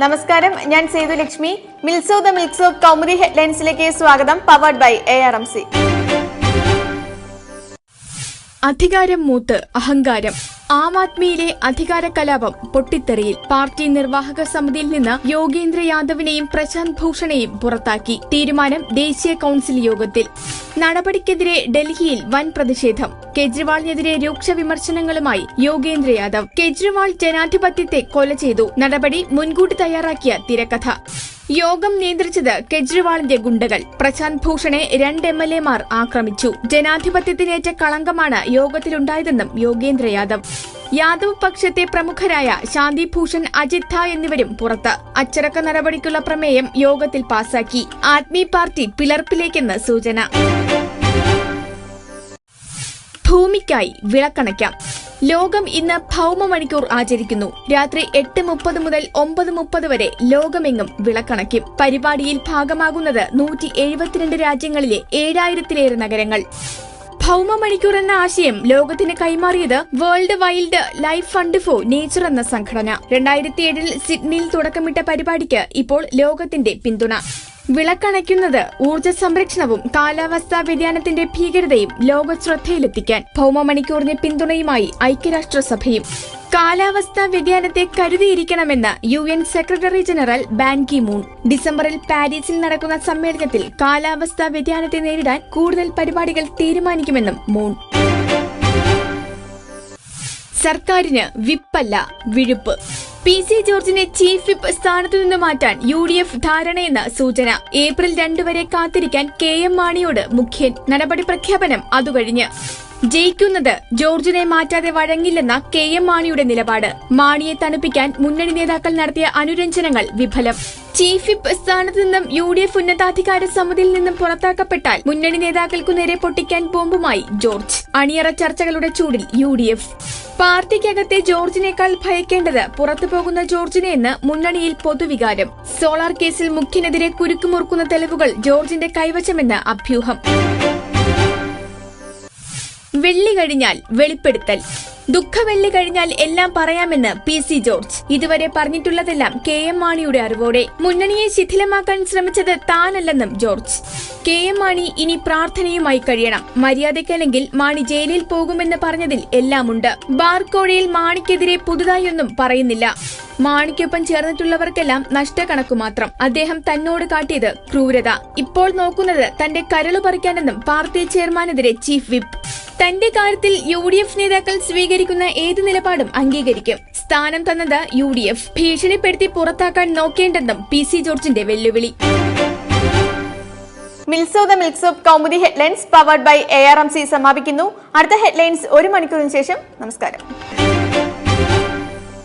നമസ്കാരം ഞാൻ സേതു ലക്ഷ്മി. മിൽസോ ദ മിൽക്സ് കൗമുദി ഹെഡ്ലൈൻസിലേക്ക് സ്വാഗതം. Powered by A R M C അധികാരം മൂത്ത് അഹങ്കാരം. ആം ആദ്മിയിലെ അധികാര കലാപം പൊട്ടിത്തെറിയിൽ പാർട്ടി നിർവാഹക സമിതിയിൽ നിന്ന് യോഗേന്ദ്ര യാദവിനെയും പ്രശാന്ത് ഭൂഷണെയും പുറത്താക്കി. തീരുമാനം ദേശീയ കൌൺസിൽ യോഗത്തിൽ. നടപടിക്കെതിരെ ഡൽഹിയിൽ വൻ പ്രതിഷേധം. കെജ്രിവാളിനെതിരെ രൂക്ഷ വിമർശനങ്ങളുമായി യോഗേന്ദ്ര യാദവ്. കെജ്രിവാൾ ജനാധിപത്യത്തെ കൊല ചെയ്തു. നടപടി മുൻകൂട്ടി തയ്യാറാക്കിയ തിരക്കഥ. യോഗം നിയന്ത്രിച്ചത് കെജ്രിവാളിന്റെ ഗുണ്ടകൾ. പ്രശാന്ത് ഭൂഷണെ രണ്ട് എം എൽ എമാർ ആക്രമിച്ചു. ജനാധിപത്യത്തിനേറ്റ കളങ്കമാണ് യോഗത്തിലുണ്ടായതെന്നും യോഗേന്ദ്ര യാദവ്. യാദവ് പക്ഷത്തെ പ്രമുഖരായ ശാന്തി ഭൂഷൺ അജിത് ധ എന്നിവരും പുറത്ത്. അച്ചടക്ക നടപടിക്കുള്ള പ്രമേയം യോഗത്തിൽ പാസാക്കി. ആദ്മി പാർട്ടി പിളർപ്പിലേക്കെന്ന് സൂചന. ഭൂമിക്കായി വിളക്കണയ്ക്കാം. ലോകം ഇന്ന് ഭൗമ മണിക്കൂർ ആചരിക്കുന്നു. രാത്രി എട്ട് മുപ്പത് മുതൽ ഒമ്പത് മുപ്പത് വരെ ലോകമെങ്ങും വിളക്കണയ്ക്കും. പരിപാടിയിൽ ഭാഗമാകുന്നത് നൂറ്റി എഴുപത്തിരണ്ട് രാജ്യങ്ങളിലെ ഏഴായിരത്തിലേറെ നഗരങ്ങൾ. ഭൗമ മണിക്കൂർ എന്ന ആശയം ലോകത്തിന് കൈമാറിയത് World Wildlife Fund for Nature എന്ന സംഘടന. രണ്ടായിരത്തി ഏഴിൽ സിഡ്നിയിൽ തുടക്കമിട്ട പരിപാടിക്ക് ഇപ്പോൾ ലോകത്തിന്റെ പിന്തുണ. വിളക്കണയ്ക്കുന്നത് ഊർജ സംരക്ഷണവും കാലാവസ്ഥാ വ്യതിയാനത്തിന്റെ ഭീകരതയും ലോക ശ്രദ്ധയിലെത്തിക്കാൻ ഭൗമ മണിക്കൂറിന് പിന്തുണയുമായി ഐക്യരാഷ്ട്രസഭയും കാലാവസ്ഥാ വ്യതിയാനത്തെ കരുതിയിരിക്കണമെന്ന് U N secretary general Ban Ki Moon ഡിസംബറിൽ പാരീസിൽ നടക്കുന്ന സമ്മേളനത്തിൽ കാലാവസ്ഥാ വ്യതിയാനത്തെ നേരിടാൻ കൂടുതൽ പരിപാടികൾ തീരുമാനിക്കുമെന്നും മൂൺ. സർക്കാരിന് വിപ്പല്ല വിഴുപ്പ്. പി സി ജോർജിനെ ചീഫ് വിപ്പ് സ്ഥാനത്തു നിന്ന് മാറ്റാൻ യു ഡി എഫ് ധാരണയെന്ന് സൂചന. ഏപ്രിൽ രണ്ടു വരെ കാത്തിരിക്കാൻ കെ എം മാണിയോട് മുഖ്യൻ നടപടി പ്രഖ്യാപനം അതുകഴിഞ്ഞ്. ജയിക്കുന്നത് ജോർജിനെ മാറ്റാതെ വഴങ്ങില്ലെന്ന കെ എം മാണിയുടെ നിലപാട്. മാണിയെ തണുപ്പിക്കാൻ മുന്നണി നേതാക്കൾ നടത്തിയ അനുരഞ്ജനങ്ങൾ വിഫലം. ചീഫ് വിപ്പ് സ്ഥാനത്ത് നിന്നും യു ഡി എഫ് ഉന്നതാധികാര സമിതിയിൽ നിന്നും പുറത്താക്കപ്പെട്ടാൽ മുന്നണി നേതാക്കൾക്കു നേരെ പൊട്ടിക്കാൻ ബോംബുമായി ജോർജ്. അണിയറ ചർച്ചകളുടെ ചൂടിൽ യു ഡി എഫ്. പാർട്ടിക്കകത്തെ ജോർജിനേക്കാൾ ഭയക്കേണ്ടത് പുറത്തു പോകുന്ന ജോർജിനെ എന്ന് മുന്നണിയിൽ പൊതുവികാരം. സോളാർ കേസിൽ മുഖ്യനെതിരെ കുരുക്കുമുറുക്കുന്ന തെളിവുകൾ ജോർജിന്റെ കൈവശമെന്ന് അഭ്യൂഹം. വെള്ളി കഴിഞ്ഞാൽ വെളിപ്പെടുത്തൽ. ദുഃഖവെള്ളി കഴിഞ്ഞാൽ എല്ലാം പറയാമെന്ന് പി സി ജോർജ്. ഇതുവരെ പറഞ്ഞിട്ടുള്ളതെല്ലാം കെ എം മാണിയുടെ അറിവോടെ. മുന്നണിയെ ശിഥിലമാക്കാൻ ശ്രമിച്ചത് താനല്ലെന്നും ജോർജ്. കെ എം മാണി ഇനി പ്രാർത്ഥനയുമായി കഴിയണം. മര്യാദയ്ക്കല്ലെങ്കിൽ മാണി ജയിലിൽ പോകുമെന്ന് പറഞ്ഞതിൽ എല്ലാമുണ്ട്. ബാർക്കോഴയിൽ മാണിക്കെതിരെ പുതുതായൊന്നും പറയുന്നില്ല. മാണിക്കൊപ്പം ചേർന്നിട്ടുള്ളവർക്കെല്ലാം നഷ്ടക്കണക്കു മാത്രം. അദ്ദേഹം തന്നോട് കാട്ടിയത് ക്രൂരത. ഇപ്പോൾ നോക്കുന്നത് തന്റെ കരളു പറിക്കാനെന്നും പാർട്ടി ചെയർമാനെതിരെ ചീഫ് വിപ്പ്. തന്റെ കാര്യത്തിൽ യു ഡി എഫ് നേതാക്കൾ സ്വീകരിക്കുന്ന ഏത് നിലപാടും അംഗീകരിക്കും. സ്ഥാനം തന്നത് യു ഡി എഫ്. ഭീഷണിപ്പെടുത്തി പുറത്താക്കാൻ നോക്കേണ്ടെന്നും പി സി ജോർജിന്റെ വെല്ലുവിളി. മിൽസോ ദ മിൽസോ Kaumudi headlines powered by A R M C സമാപിക്കുന്നു. അടുത്ത ഹെഡ്ലൈൻസ് ഒരു മണിക്കൂറിന് ശേഷം. നമസ്കാരം.